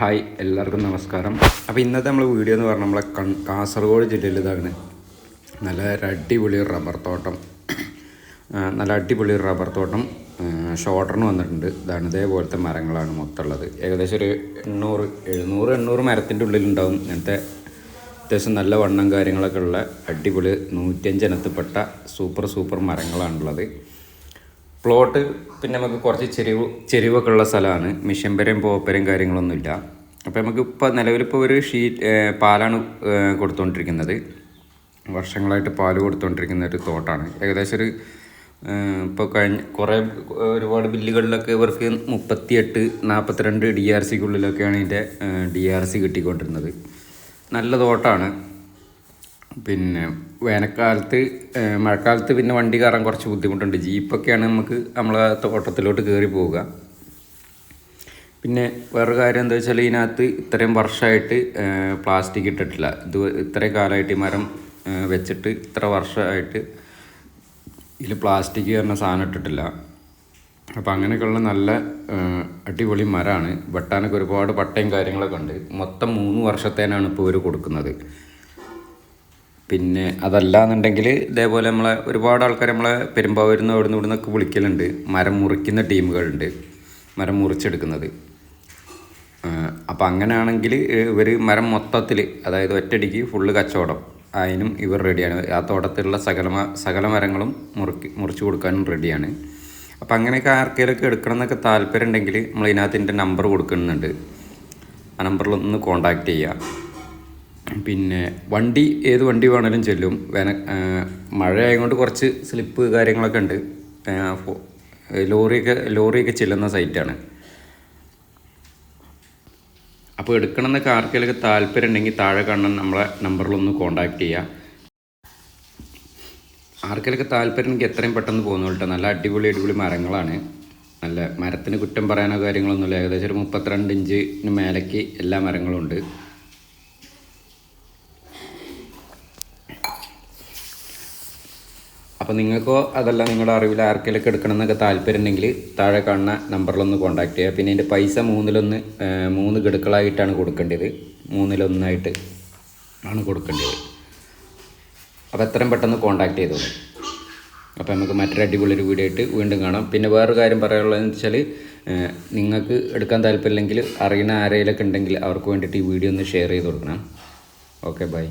Hi എല്ലാവർക്കും നമസ്കാരം. അപ്പോൾ ഇന്നത്തെ നമ്മൾ വീഡിയോ എന്ന് പറഞ്ഞാൽ നമ്മളെ കാസർഗോഡ് ജില്ലയിൽ ഇതാണ് നല്ല അടിപൊളി റബ്ബർ തോട്ടം. നല്ല അടിപൊളി റബ്ബർ തോട്ടം. ഷോർട്ടറിന് വന്നിട്ടുണ്ട്. ഇതാണ് ഇതേപോലത്തെ മരങ്ങളാണ് മൊത്തമുള്ളത്. ഏകദേശം ഒരു എണ്ണൂറ് എഴുന്നൂറ് എണ്ണൂറ് മരത്തിന്റെ ഉള്ളിലുണ്ടാവും. ഇങ്ങനത്തെ അത്യാവശ്യം നല്ല വണ്ണം കാര്യങ്ങളൊക്കെ ഉള്ള അടിപൊളി നൂറ്റഞ്ച് ഇനത്തിൽപ്പെട്ട സൂപ്പർ സൂപ്പർ മരങ്ങളാണുള്ളത്. പ്ലോട്ട് പിന്നെ നമുക്ക് കുറച്ച് ചെരിവ് ചെരിവൊക്കെ ഉള്ള സ്ഥലമാണ്. മിഷമ്പരയും പോപ്പരയും കാര്യങ്ങളൊന്നുമില്ല. അപ്പോൾ നമുക്ക് ഇപ്പോൾ നിലവിലിപ്പോൾ ഒരു ഷീറ്റ് പാലാണ് കൊടുത്തുകൊണ്ടിരിക്കുന്നത് വർഷങ്ങളായിട്ട് പാൽ കൊടുത്തുകൊണ്ടിരിക്കുന്ന ഒരു തോട്ടാണ്. ഏകദേശം ഒരു ഇപ്പോൾ കഴിഞ്ഞ കുറേ ഒരുപാട് ബില്ലുകളിലൊക്കെ ഇവർക്ക് മുപ്പത്തിയെട്ട് നാൽപ്പത്തിരണ്ട് ഡി ആർ സിക്കുള്ളിലൊക്കെയാണ് ഇതിന്റെ ഡി ആർ സി കിട്ടിക്കൊണ്ടിരുന്നത്. നല്ല തോട്ടാണ്. പിന്നെ വേനൽക്കാലത്ത് മഴക്കാലത്ത് പിന്നെ വണ്ടി കയറാൻ കുറച്ച് ബുദ്ധിമുട്ടുണ്ട്. ജീപ്പൊക്കെയാണ് നമുക്ക് നമ്മളെ തോട്ടത്തിലോട്ട് കയറി പോവുക. പിന്നെ വേറൊരു കാര്യം എന്താ വെച്ചാൽ ഇതിനകത്ത് ഇത്രയും വർഷമായിട്ട് പ്ലാസ്റ്റിക് ഇട്ടിട്ടില്ല. ഇത് ഇത്രയും കാലമായിട്ട് ഈ മരം വെച്ചിട്ട് ഇത്ര വർഷമായിട്ട് ഇതിൽ പ്ലാസ്റ്റിക് പറഞ്ഞ സാധനം ഇട്ടിട്ടില്ല. അപ്പോൾ അങ്ങനെയൊക്കെയുള്ള നല്ല അടിപൊളി മരമാണ് വെട്ടാനൊക്കെ ഒരുപാട് പട്ടയും കാര്യങ്ങളൊക്കെ ഉണ്ട്. മൊത്തം മൂന്ന് വർഷത്തേനാണ് ഇപ്പോൾ ഇവർ കൊടുക്കുന്നത്. പിന്നെ അതല്ല എന്നുണ്ടെങ്കിൽ ഇതേപോലെ നമ്മളെ ഒരുപാട് ആൾക്കാർ നമ്മളെ പെരുമ്പാവൂരിൽ നിന്ന് അവിടുന്ന് ഇവിടുന്ന് ഒക്കെ വിളിക്കലുണ്ട്. മരം മുറിക്കുന്ന ടീമുകളുണ്ട്. മരം മുറിച്ചെടുക്കുന്നത്. അപ്പം അങ്ങനെയാണെങ്കിൽ ഇവർ മരം മൊത്തത്തിൽ അതായത് ഒറ്റടിക്ക് ഫുള്ള് കച്ചവടം അതിനും ഇവർ റെഡിയാണ്. ആ തോട്ടത്തിലുള്ള സകല സകല മരങ്ങളും മുറുക്കി മുറിച്ച് കൊടുക്കാനും റെഡിയാണ്. അപ്പം അങ്ങനെയൊക്കെ ആർക്കെങ്കിലൊക്കെ എടുക്കണം എന്നൊക്കെ താല്പര്യം ഉണ്ടെങ്കിൽ നമ്മൾ ഇതിനകത്തിന്റെ നമ്പർ കൊടുക്കുന്നുണ്ട്. ആ നമ്പറിൽ ഒന്ന് കോൺടാക്റ്റ് ചെയ്യുക പിന്നെ വണ്ടി ഏത് വണ്ടി വേണേലും ചെല്ലും. വേന മഴ ആയതുകൊണ്ട് കുറച്ച് സ്ലിപ്പ് കാര്യങ്ങളൊക്കെ ഉണ്ട്. ലോറിയൊക്കെ ലോറിയൊക്കെ ചെല്ലുന്ന സൈറ്റാണ്. അപ്പോൾ എടുക്കണം കാർക്കിലൊക്കെ താല്പര്യം ഉണ്ടെങ്കിൽ താഴെ കാണുന്ന നമ്മളെ നമ്പറിലൊന്ന് കോണ്ടാക്ട് ചെയ്യുക ആർക്കിലൊക്കെ താല്പര്യം എനിക്ക് എത്രയും പെട്ടെന്ന് പോകുന്നു കേട്ടോ നല്ല അടിപൊളി അടിപൊളി മരങ്ങളാണ്. നല്ല മരത്തിന് കുറ്റം പറയാനോ കാര്യങ്ങളൊന്നുമില്ല ഏകദേശം ഒരു മുപ്പത്തിരണ്ട് ഇഞ്ചിന് മേലേക്ക് എല്ലാ മരങ്ങളും ഉണ്ട് അപ്പോൾ നിങ്ങൾക്കോ അതല്ല നിങ്ങളുടെ അറിവിൽ ആർക്കെങ്കിലും എടുക്കണം എന്നൊക്കെ താല്പര്യം ഉണ്ടെങ്കിൽ താഴെ കാണുന്ന നമ്പറിലൊന്ന് കോൺടാക്ട് ചെയ്യുക. പിന്നെ ഇതിന്റെ പൈസ മൂന്നിലൊന്ന് മൂന്ന് ഗഡുക്കളായിട്ടാണ് കൊടുക്കേണ്ടത്. മൂന്നിലൊന്നായിട്ട് ആണ് കൊടുക്കേണ്ടത്. അപ്പോൾ എത്രയും പെട്ടെന്ന് കോൺടാക്ട് ചെയ്തോളൂ അപ്പോൾ നമുക്ക് മറ്റൊരു അടിപൊളിയൊരു വീഡിയോ ആയിട്ട് വീണ്ടും കാണാം. പിന്നെ വേറൊരു കാര്യം പറയാനുള്ളതെന്ന് വെച്ചാൽ നിങ്ങൾക്ക് എടുക്കാൻ താല്പര്യമില്ലെങ്കിൽ അറിയുന്ന ആരെങ്കിലൊക്കെ ഉണ്ടെങ്കിൽ അവർക്ക് വേണ്ടിയിട്ട് ഈ വീഡിയോ ഒന്ന് ഷെയർ ചെയ്ത് കൊടുക്കണം. Okay bye